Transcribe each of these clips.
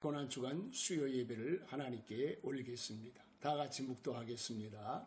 고난 주간 수요 예배를 하나님께 올리겠습니다. 다 같이 묵도하겠습니다.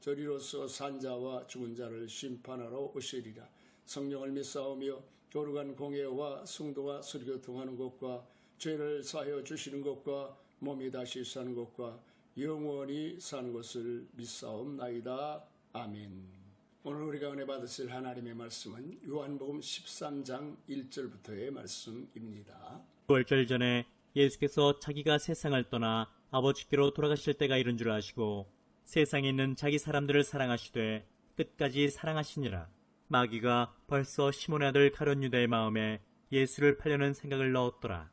저리로서 산자와 죽은 자를 심판하러 오시리라. 성령을 믿사오며 거룩한 공예와 성도와 설교통하는 것과 죄를 사하여 주시는 것과 몸이 다시 사는 것과 영원히 사는 것을 믿사옵나이다. 아멘. 오늘 우리가 은혜 받으실 하나님의 말씀은 요한복음 13장 1절부터의 말씀입니다. 9월절 전에 예수께서 자기가 세상을 떠나 아버지께로 돌아가실 때가 이른 줄 아시고 세상에 있는 자기 사람들을 사랑하시되 끝까지 사랑하시니라. 마귀가 벌써 시몬의 아들 가룟 유다의 마음에 예수를 팔려는 생각을 넣었더라.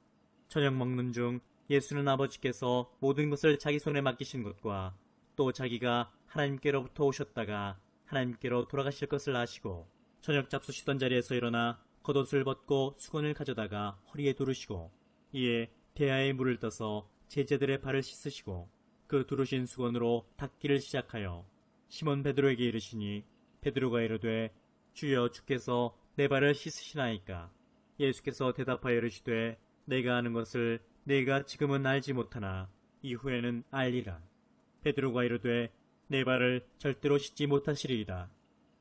저녁 먹는 중 예수는 아버지께서 모든 것을 자기 손에 맡기신 것과 또 자기가 하나님께로부터 오셨다가 하나님께로 돌아가실 것을 아시고 저녁 잡수시던 자리에서 일어나 겉옷을 벗고 수건을 가져다가 허리에 두르시고 이에 대야에 물을 떠서 제자들의 발을 씻으시고 그 두르신 수건으로 닦기를 시작하여 시몬 베드로에게 이르시니 베드로가 이르되 주여 주께서 내 발을 씻으시나이까? 예수께서 대답하여 이르시되 내가 아는 것을 내가 지금은 알지 못하나 이후에는 알리라. 베드로가 이르되 내 발을 절대로 씻지 못하시리이다.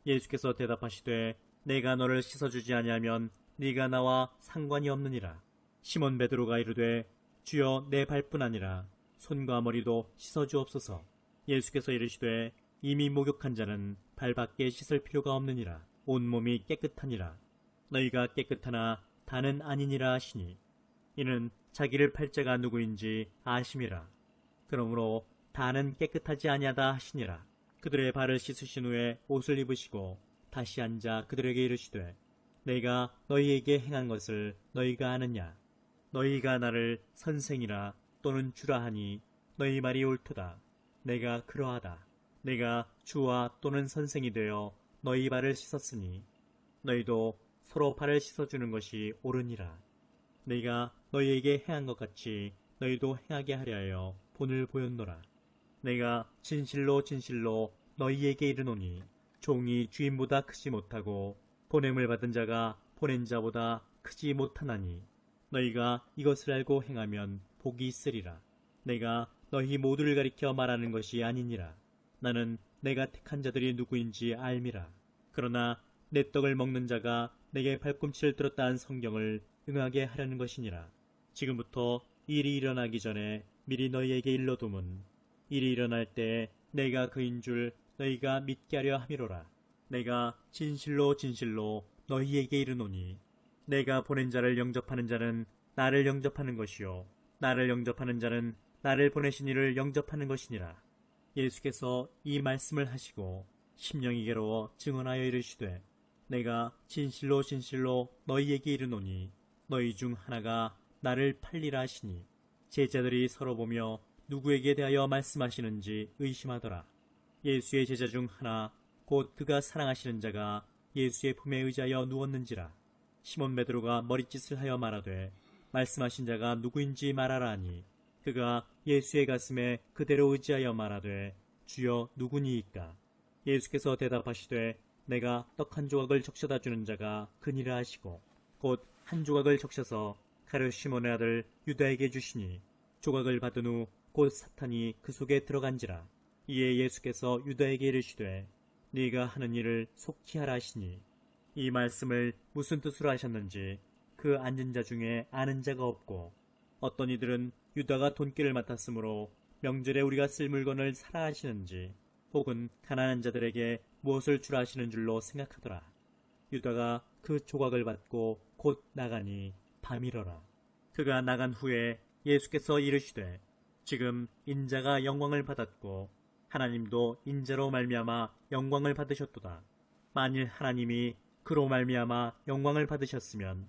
예수께서 대답하시되 내가 너를 씻어주지 아니하면 네가 나와 상관이 없느니라. 시몬 베드로가 이르되 주여 내 발뿐 아니라 손과 머리도 씻어주옵소서. 예수께서 이르시되 이미 목욕한 자는 발밖에 씻을 필요가 없느니라. 온몸이 깨끗하니라. 너희가 깨끗하나 다는 아니니라 하시니 이는 자기를 팔 자가 누구인지 아심이라. 그러므로 다는 깨끗하지 아니하다 하시니라. 그들의 발을 씻으신 후에 옷을 입으시고 다시 앉아 그들에게 이르시되 내가 너희에게 행한 것을 너희가 아느냐 너희가 나를 선생이라 또는 주라 하니 너희 말이 옳도다. 내가 그러하다. 내가 주와 또는 선생이 되어 너희 발을 씻었으니 너희도 서로 발을 씻어주는 것이 옳으니라. 내가 너희에게 행한 것 같이 너희도 행하게 하려 하여 본을 보였노라. 내가 진실로 진실로 너희에게 이르노니 종이 주인보다 크지 못하고 보냄을 받은 자가 보낸 자보다 크지 못하나니 너희가 이것을 알고 행하면 복이 있으리라. 내가 너희 모두를 가리켜 말하는 것이 아니니라. 나는 내가 택한 자들이 누구인지 알미라. 그러나 내 떡을 먹는 자가 내게 발꿈치를 들었다 한 성경을 응하게 하려는 것이니라. 지금부터 일이 일어나기 전에 미리 너희에게 일러두문. 일이 일어날 때 내가 그인 줄 너희가 믿게 하려 함이로라. 내가 진실로 진실로 너희에게 이르노니 내가 보낸 자를 영접하는 자는 나를 영접하는 것이요 나를 영접하는 자는 나를 보내신 이를 영접하는 것이니라. 예수께서 이 말씀을 하시고 심령이 괴로워 증언하여 이르시되 내가 진실로 진실로 너희에게 이르노니 너희 중 하나가 나를 팔리라 하시니 제자들이 서로 보며 누구에게 대하여 말씀하시는지 의심하더라. 예수의 제자 중 하나 곧 그가 사랑하시는 자가 예수의 품에 의지하여 누웠는지라. 시몬 베드로가 머리짓을 하여 말하되 말씀하신 자가 누구인지 말하라 하니 그가 예수의 가슴에 그대로 의지하여 말하되 주여 누구니이까? 예수께서 대답하시되 내가 떡 한 조각을 적셔다 주는 자가 그니라 하시고 곧 한 조각을 적셔서 가룟 시몬의 아들 유다에게 주시니 조각을 받은 후 곧 사탄이 그 속에 들어간지라. 이에 예수께서 유다에게 이르시되 네가 하는 일을 속히 하라 하시니 이 말씀을 무슨 뜻으로 하셨는지 그 앉은 자 중에 아는 자가 없고 어떤 이들은 유다가 돈기를 맡았으므로 명절에 우리가 쓸 물건을 사라 하시는지 혹은 가난한 자들에게 무엇을 주라 하시는 줄로 생각하더라. 유다가 그 조각을 받고 곧 나가니 밤이러라. 그가 나간 후에 예수께서 이르시되 지금 인자가 영광을 받았고 하나님도 인자로 말미암아 영광을 받으셨도다. 만일 하나님이 그로 말미암아 영광을 받으셨으면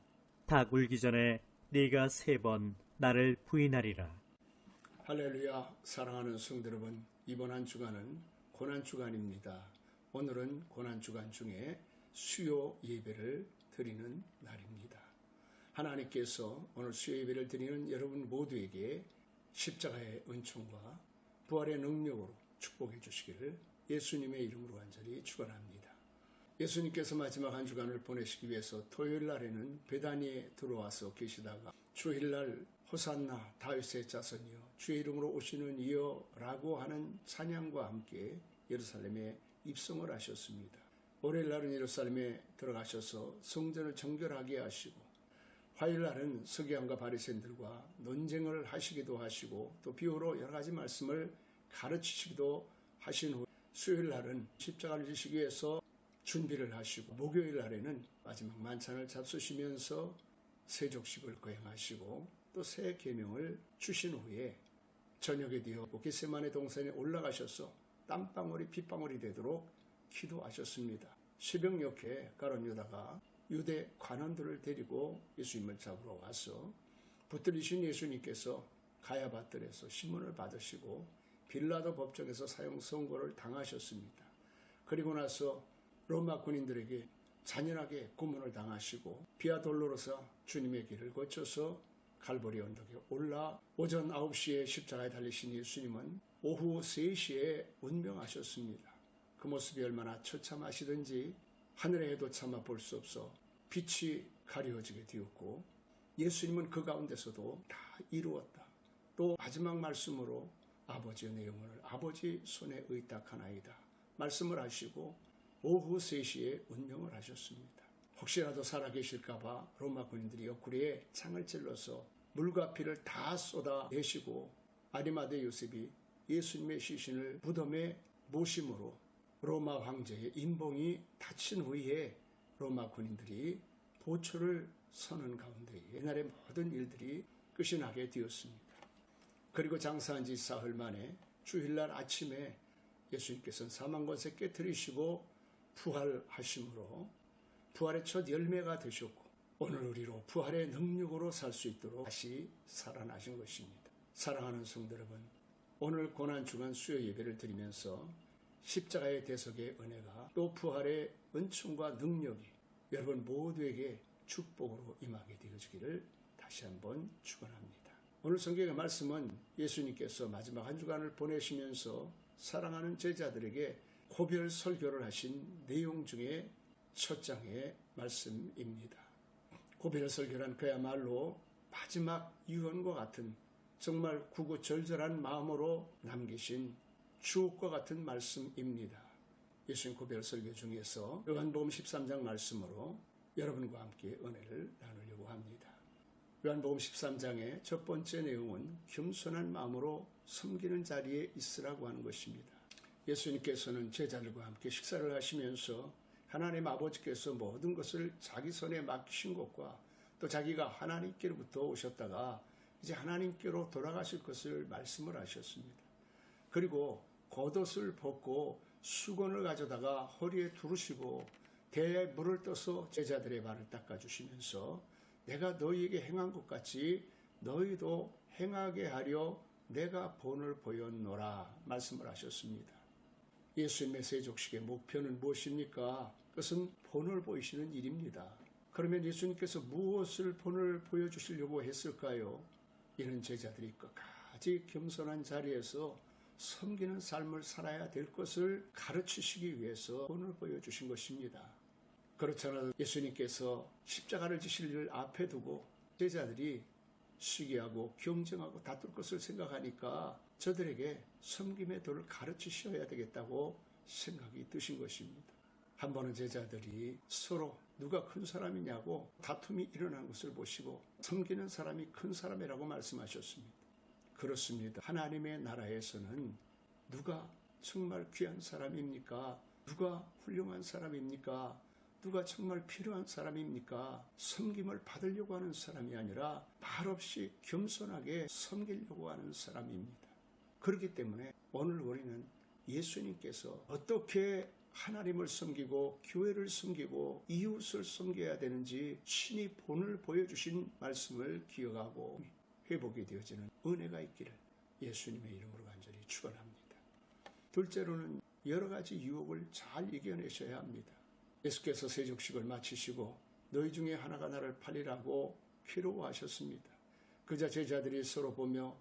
닭 울기 전에 네가 세 번 나를 부인하리라. 할렐루야 사랑하는 성도 여러분 이번 한 주간은 고난 주간입니다. 오늘은 고난 주간 중에 수요 예배를 드리는 날입니다. 하나님께서 오늘 수요 예배를 드리는 여러분 모두에게 십자가의 은총과 부활의 능력으로 축복해 주시기를 예수님의 이름으로 간절히 축원합니다. 예수님께서 마지막 한 주간을 보내시기 위해서 토요일 날에는 베다니에 들어와서 계시다가 주일날 호산나 다윗의 자손이여 주의 이름으로 오시는 이여라고 하는 찬양과 함께 예루살렘에 입성을 하셨습니다. 월요일 날은 예루살렘에 들어가셔서 성전을 정결하게 하시고 화요일 날은 서기관과 바리새인들과 논쟁을 하시기도 하시고 또 비유로 여러 가지 말씀을 가르치시기도 하신 후 수요일 날은 십자가를 지시기 위해서 준비를 하시고 목요일 날에는 마지막 만찬을 잡수시면서 세족식을 거행하시고 또 새 계명을 주신 후에 저녁에 되어 게세만의 동산에 올라가셔서 땀방울이 핏방울이 되도록 기도하셨습니다. 새벽녘에 가론 유다가 유대 관원들을 데리고 예수님을 잡으러 와서 붙들리신 예수님께서 가야바들에서 신문을 받으시고 빌라도 법정에서 사형 선고를 당하셨습니다. 그리고 나서 로마 군인들에게 잔인하게 고문을 당하시고 비아돌로로서 주님의 길을 거쳐서 갈보리 언덕에 올라 오전 9시에 십자가에 달리신 예수님은 오후 3시에 운명하셨습니다. 그 모습이 얼마나 처참하시든지 하늘에도 참아 볼 수 없어 빛이 가려지게 되었고 예수님은 그 가운데서도 다 이루었다. 또 마지막 말씀으로 아버지의 내 영혼을 아버지 손에 의탁하나이다. 말씀을 하시고 오후 3시에 운명을 하셨습니다. 혹시라도 살아계실까봐 로마 군인들이 옆구리에 창을 찔러서 물과 피를 다 쏟아내시고 아리마대 요셉이 예수님의 시신을 무덤에 모심으로 로마 황제의 인봉이 다친 후에 로마 군인들이 보초를 서는 가운데 옛날의 모든 일들이 끝이 나게 되었습니다. 그리고 장사한 지 사흘 만에 주일날 아침에 예수님께서는 사망 권세 깨뜨리시고 부활하심으로 부활의 첫 열매가 되셨고 오늘 우리로 부활의 능력으로 살 수 있도록 다시 살아나신 것입니다. 사랑하는 성도 여러분, 오늘 고난 주간 수요 예배를 드리면서 십자가의 대속의 은혜가 또 부활의 은총과 능력이 여러분 모두에게 축복으로 임하게 되어지기를 다시 한번 축원합니다. 오늘 성경의 말씀은 예수님께서 마지막 한 주간을 보내시면서 사랑하는 제자들에게 고별 설교를 하신 내용 중에 첫 장의 말씀입니다. 고별 설교란 그야말로 마지막 유언과 같은 정말 구구절절한 마음으로 남기신 주옥과 같은 말씀입니다. 예수님 고별 설교 중에서 요한복음 13장 말씀으로 여러분과 함께 은혜를 나누려고 합니다. 요한복음 13장의 첫 번째 내용은 겸손한 마음으로 섬기는 자리에 있으라고 하는 것입니다. 예수님께서는 제자들과 함께 식사를 하시면서 하나님 아버지께서 모든 것을 자기 손에 맡기신 것과 또 자기가 하나님께로부터 오셨다가 이제 하나님께로 돌아가실 것을 말씀을 하셨습니다. 그리고 겉옷을 벗고 수건을 가져다가 허리에 두르시고 대에 물을 떠서 제자들의 발을 닦아주시면서 내가 너희에게 행한 것 같이 너희도 행하게 하려 내가 본을 보였노라 말씀을 하셨습니다. 예수님의 세족식의 목표는 무엇입니까? 그것은 본을 보이시는 일입니다. 그러면 예수님께서 무엇을 본을 보여주시려고 했을까요? 이는 제자들이 끝까지 겸손한 자리에서 섬기는 삶을 살아야 될 것을 가르치시기 위해서 본을 보여주신 것입니다. 그렇잖아도 예수님께서 십자가를 지실 일 앞에 두고 제자들이 시기하고 경쟁하고 다툴 것을 생각하니까 저들에게 섬김의 도를 가르치셔야 되겠다고 생각이 드신 것입니다. 한 번은 제자들이 서로 누가 큰 사람이냐고 다툼이 일어난 것을 보시고 섬기는 사람이 큰 사람이라고 말씀하셨습니다. 그렇습니다. 하나님의 나라에서는 누가 정말 귀한 사람입니까? 누가 훌륭한 사람입니까? 누가 정말 필요한 사람입니까? 섬김을 받으려고 하는 사람이 아니라 말없이 겸손하게 섬기려고 하는 사람입니다. 그렇기 때문에 오늘 우리는 예수님께서 어떻게 하나님을 섬기고 교회를 섬기고 이웃을 섬겨야 되는지 신이 본을 보여주신 말씀을 기억하고 회복이 되어지는 은혜가 있기를 예수님의 이름으로 간절히 축원합니다. 둘째로는 여러 가지 유혹을 잘 이겨내셔야 합니다. 예수께서 세족식을 마치시고 너희 중에 하나가 나를 팔리라고 괴로워하셨습니다. 그자 제자들이 서로 보며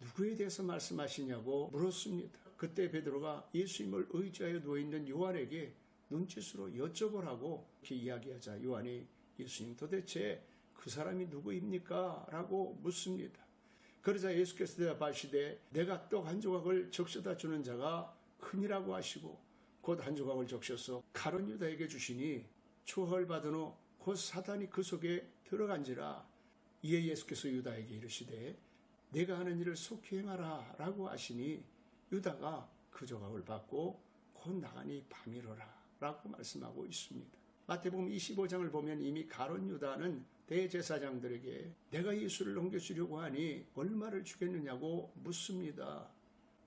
누구에 대해서 말씀하시냐고 물었습니다. 그때 베드로가 예수님을 의지하여 누워있는 요한에게 눈짓으로 여쭤보라고 이렇게 이야기하자 요한이 예수님 도대체 그 사람이 누구입니까? 라고 묻습니다. 그러자 예수께서 대답하시되 내가 떡 한 조각을 적셔다 주는 자가 흔이라고 하시고 곧 한 조각을 적셔서 가론 유다에게 주시니 초헐받은 후 곧 사단이 그 속에 들어간지라 이에 예수께서 유다에게 이르시되 내가 하는 일을 속히 행하라 라고 하시니 유다가 그 조각을 받고 곧 나가니 밤이로라 라고 말씀하고 있습니다. 마태복음 25장을 보면 이미 가론 유다는 대제사장들에게 내가 예수를 넘겨주려고 하니 얼마를 주겠느냐고 묻습니다.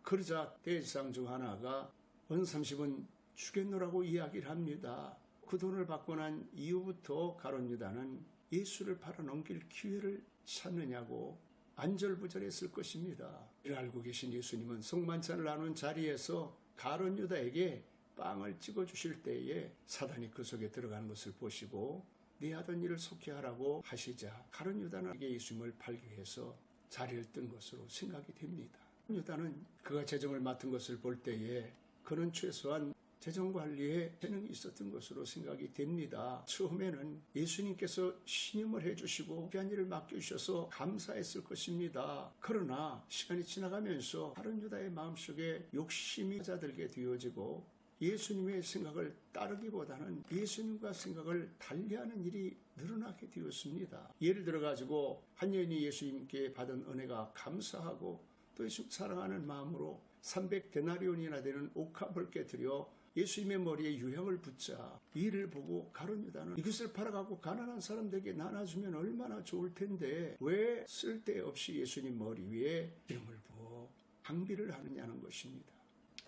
그러자 대제사장 중 하나가 은 30은 주겠노라고 이야기를 합니다. 그 돈을 받고 난 이후부터 가론 유다는 예수를 팔아 넘길 기회를 찾느냐고 안절부절했을 것입니다. 이를 알고 계신 예수님은 성만찬을 나눈 자리에서 가론 유다에게 빵을 찍어 주실 때에 사단이 그 속에 들어가는 것을 보시고 네 하던 일을 속히 하라고 하시자 가론 유다는 예수님을 팔기 위해서 자리를 뜬 것으로 생각이 됩니다. 유다는 그가 재정을 맡은 것을 볼 때에 그는 최소한 재정 관리에 재능이 있었던 것으로 생각이 됩니다. 처음에는 예수님께서 신임을 해주시고 귀한 일을 맡겨주셔서 감사했을 것입니다. 그러나 시간이 지나가면서 다른 유다의 마음속에 욕심이 찾아들게 되어지고 예수님의 생각을 따르기보다는 예수님과 생각을 달리하는 일이 늘어나게 되었습니다. 예를 들어 가지고 한 여인이 예수님께 받은 은혜가 감사하고 또 예수 사랑하는 마음으로 300데나리온이나 되는 옥합을 깨뜨려 예수님의 머리에 유향을 붓자 이를 보고 가론 유다는 이것을 팔아가고 가난한 사람들에게 나눠주면 얼마나 좋을 텐데 왜 쓸데없이 예수님 머리 위에 기름을 부어 항비를 하느냐는 것입니다.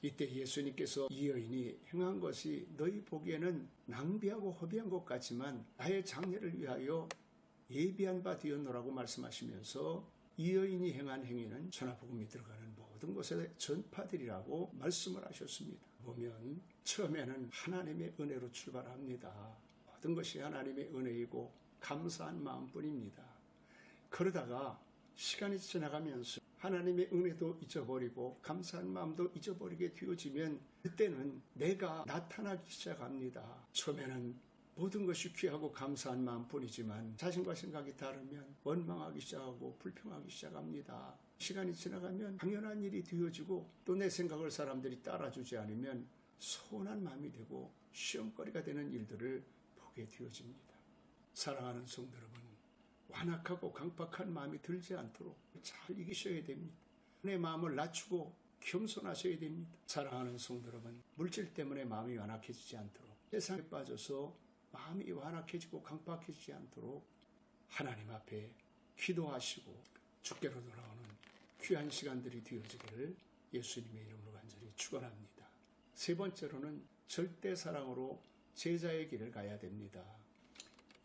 이때 예수님께서 이 여인이 행한 것이 너희 보기에는 낭비하고 허비한 것 같지만 나의 장례를 위하여 예비한 바 되었노라고 말씀하시면서 이 여인이 행한 행위는 전화복음이 들어가는 모든 곳에 전파들이라고 말씀을 하셨습니다. 보면 처음에는 하나님의 은혜로 출발합니다. 모든 것이 하나님의 은혜이고 감사한 마음뿐입니다. 그러다가 시간이 지나가면서 하나님의 은혜도 잊어버리고 감사한 마음도 잊어버리게 되어지면 그때는 내가 나타나기 시작합니다. 처음에는 모든 것이 귀하고 감사한 마음뿐이지만 자신과 생각이 다르면 원망하기 시작하고 불평하기 시작합니다. 시간이 지나가면 당연한 일이 되어지고 또 내 생각을 사람들이 따라주지 않으면 서운한 마음이 되고 시험거리가 되는 일들을 보게 되어집니다. 사랑하는 성도 여러분, 완악하고 강박한 마음이 들지 않도록 잘 이기셔야 됩니다. 내 마음을 낮추고 겸손하셔야 됩니다. 사랑하는 성도 여러분, 물질 때문에 마음이 완악해지지 않도록 세상에 빠져서 마음이 완악해지고 강박해지지 않도록 하나님 앞에 기도하시고 주께로 돌아오는 귀한 시간들이 되어지기를 예수님의 이름으로 간절히 축원합니다. 세 번째로는 절대 사랑으로 제자의 길을 가야 됩니다.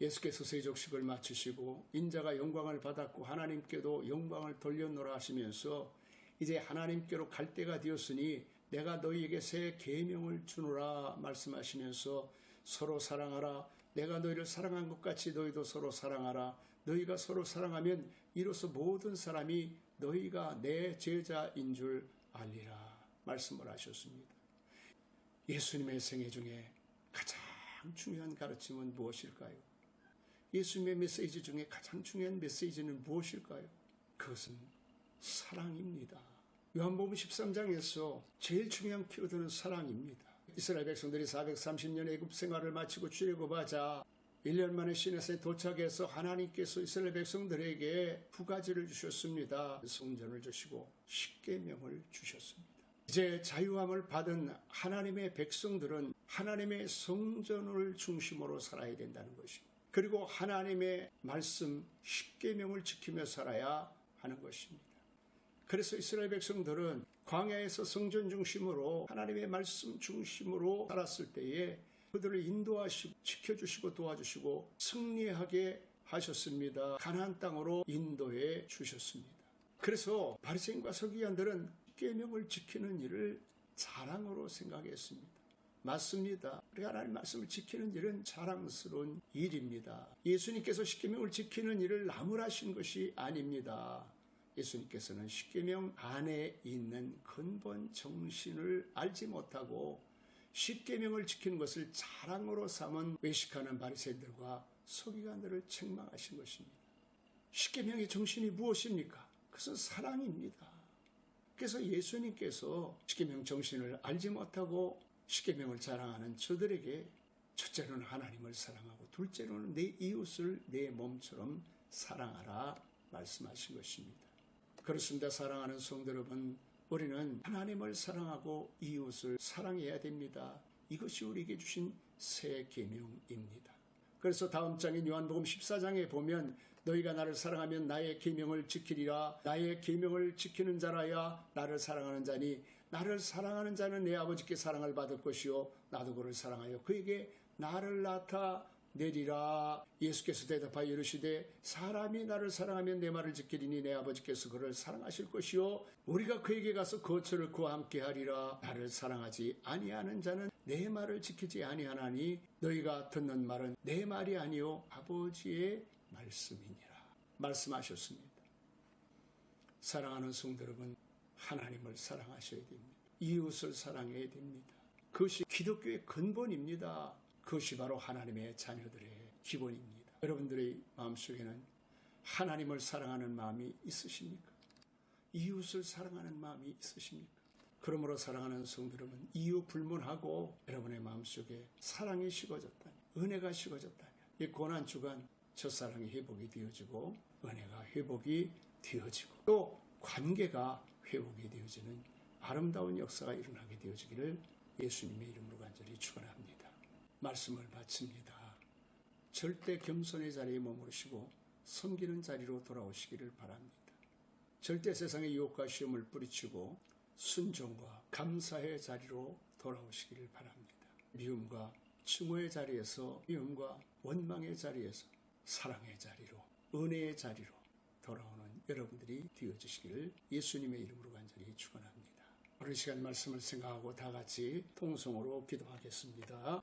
예수께서 세족식을 마치시고 인자가 영광을 받았고 하나님께도 영광을 돌려놓으라 하시면서 이제 하나님께로 갈 때가 되었으니 내가 너희에게 새 계명을 주노라 말씀하시면서 서로 사랑하라 내가 너희를 사랑한 것 같이 너희도 서로 사랑하라 너희가 서로 사랑하면 이로써 모든 사람이 너희가 내 제자인 줄 알리라 말씀을 하셨습니다. 예수님의 생애 중에 가장 중요한 가르침은 무엇일까요? 예수님의 메시지 중에 가장 중요한 메시지는 무엇일까요? 그것은 사랑입니다. 요한복음 13장에서 제일 중요한 키워드는 사랑입니다. 이스라엘 백성들이 430년 애굽 생활을 마치고 출애굽하자 1년 만에 시내에 도착해서 하나님께서 이스라엘 백성들에게 두 가지를 주셨습니다. 성전을 주시고 십계명을 주셨습니다. 이제 자유함을 받은 하나님의 백성들은 하나님의 성전을 중심으로 살아야 된다는 것입니다. 그리고 하나님의 말씀 십계명을 지키며 살아야 하는 것입니다. 그래서 이스라엘 백성들은 광야에서 성전 중심으로 하나님의 말씀 중심으로 살았을 때에 그들을 인도하시고 지켜주시고 도와주시고 승리하게 하셨습니다. 가나안 땅으로 인도해 주셨습니다. 그래서 바리새인과 서기관들은 계명을 지키는 일을 자랑으로 생각했습니다. 맞습니다. 우리 하나님 말씀을 지키는 일은 자랑스러운 일입니다. 예수님께서 십계명을 지키는 일을 나무라신 것이 아닙니다. 예수님께서는 십계명 안에 있는 근본 정신을 알지 못하고 십계명을 지키는 것을 자랑으로 삼은 외식하는 바리새인들과 서기관들을 책망하신 것입니다. 십계명의 정신이 무엇입니까? 그것은 사랑입니다. 그래서 예수님께서 십계명 정신을 알지 못하고 십계명을 자랑하는 저들에게 첫째로는 하나님을 사랑하고 둘째로는 내 이웃을 내 몸처럼 사랑하라 말씀하신 것입니다. 그렇습니다. 사랑하는 성도 여러분, 우리는 하나님을 사랑하고 이웃을 사랑해야 됩니다. 이것이 우리에게 주신 새 계명입니다. 그래서 다음 장인 요한복음 14장에 보면 너희가 나를 사랑하면 나의 계명을 지키리라 나의 계명을 지키는 자라야 나를 사랑하는 자니 나를 사랑하는 자는 내 아버지께 사랑을 받을 것이요 나도 그를 사랑하여 그에게 나를 나타 내리라 예수께서 대답하여 이르시되 사람이 나를 사랑하면 내 말을 지키리니 내 아버지께서 그를 사랑하실 것이요 우리가 그에게 가서 거처를 그와 함께 하리라 나를 사랑하지 아니하는 자는 내 말을 지키지 아니하나니 너희가 듣는 말은 내 말이 아니요 아버지의 말씀이니라 말씀하셨습니다. 사랑하는 성도 여러분 하나님을 사랑하셔야 됩니다. 이웃을 사랑해야 됩니다. 그것이 기독교의 근본입니다. 그것이 바로 하나님의 자녀들의 기본입니다. 여러분들의 마음속에는 하나님을 사랑하는 마음이 있으십니까? 이웃을 사랑하는 마음이 있으십니까? 그러므로 사랑하는 성도 여러분, 이유 불문하고 여러분의 마음속에 사랑이 식어졌다면, 은혜가 식어졌다면, 이 고난 주간 첫사랑이 회복이 되어지고, 은혜가 회복이 되어지고, 또 관계가 회복이 되어지는 아름다운 역사가 일어나게 되어지기를 예수님의 이름으로 간절히 축원합니다. 말씀을 바칩니다. 절대 겸손의 자리에 머무르시고 섬기는 자리로 돌아오시기를 바랍니다. 절대 세상의 유혹과 시험을 뿌리치고 순종과 감사의 자리로 돌아오시기를 바랍니다. 미움과 증오의 자리에서 미움과 원망의 자리에서 사랑의 자리로 은혜의 자리로 돌아오는 여러분들이 되어주시기를 예수님의 이름으로 간절히 축원합니다. 오늘 시간 말씀을 생각하고 다 같이 통성으로 기도하겠습니다.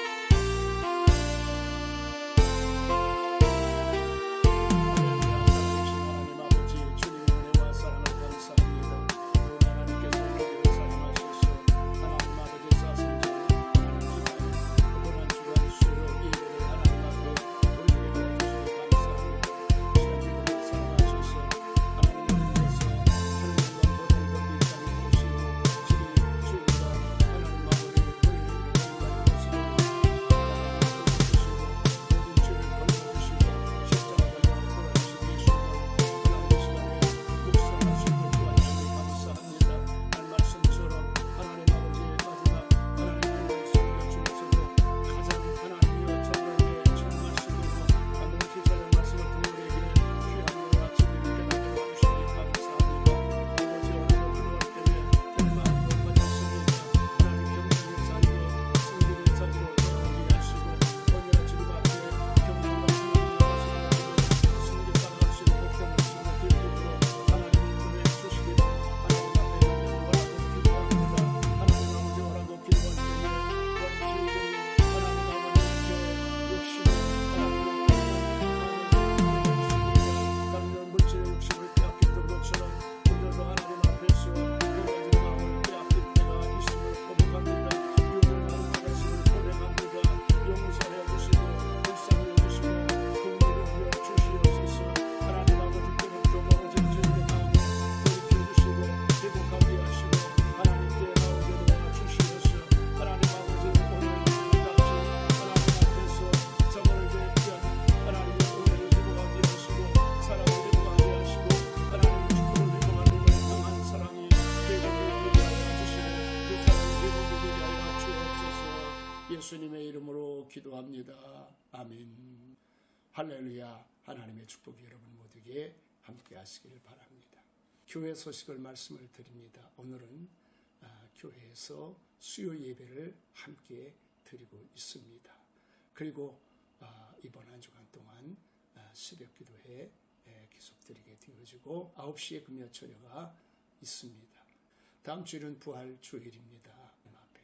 할렐루야. 하나님의 축복이 여러분 모두에게 함께 하시길 바랍니다. 교회 소식을 말씀을 드립니다. 오늘은 아, 교회에서 수요 예배를 함께 드리고 있습니다. 그리고 아, 이번 한 주간 동안 아, 새벽 기도회 에, 계속 드리게 되어지고 9시에 금요 처녀가 있습니다. 다음 주일은 부활 주일입니다. 앞에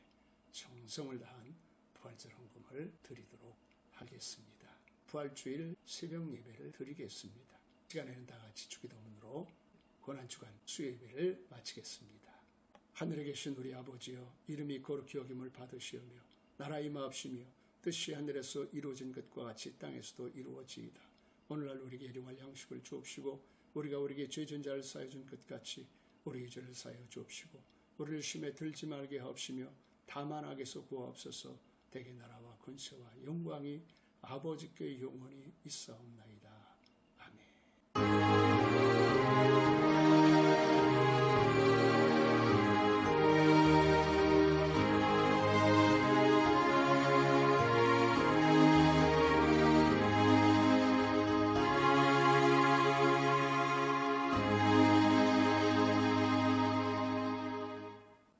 정성을 다한 부활절 헌금을 드리도록 하겠습니다. 부활 주일 새벽 예배를 드리겠습니다. 시간에는 다 같이 주기도문으로 고난 주간 수요 예배를 마치겠습니다. 하늘에 계신 우리 아버지여 이름이 거룩히 여김을 받으시오며 나라 임하옵시며 뜻이 하늘에서 이루어진 것과 같이 땅에서도 이루어지이다. 오늘날 우리에게 일용할 양식을 주옵시고 우리가 우리에게 죄진 자를 사여 준 것 같이 우리 죄를 사여 주옵시고 우리를 심에 들지 말게 하옵시며 다만 악에서 구하옵소서 대개 나라와 권세와 영광이 아버지께 영원히 있사옵나이다. 아멘.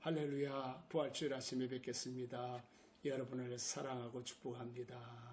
할렐루야 부활주일 아침에 뵙겠습니다. 여러분을 사랑하고 축복합니다.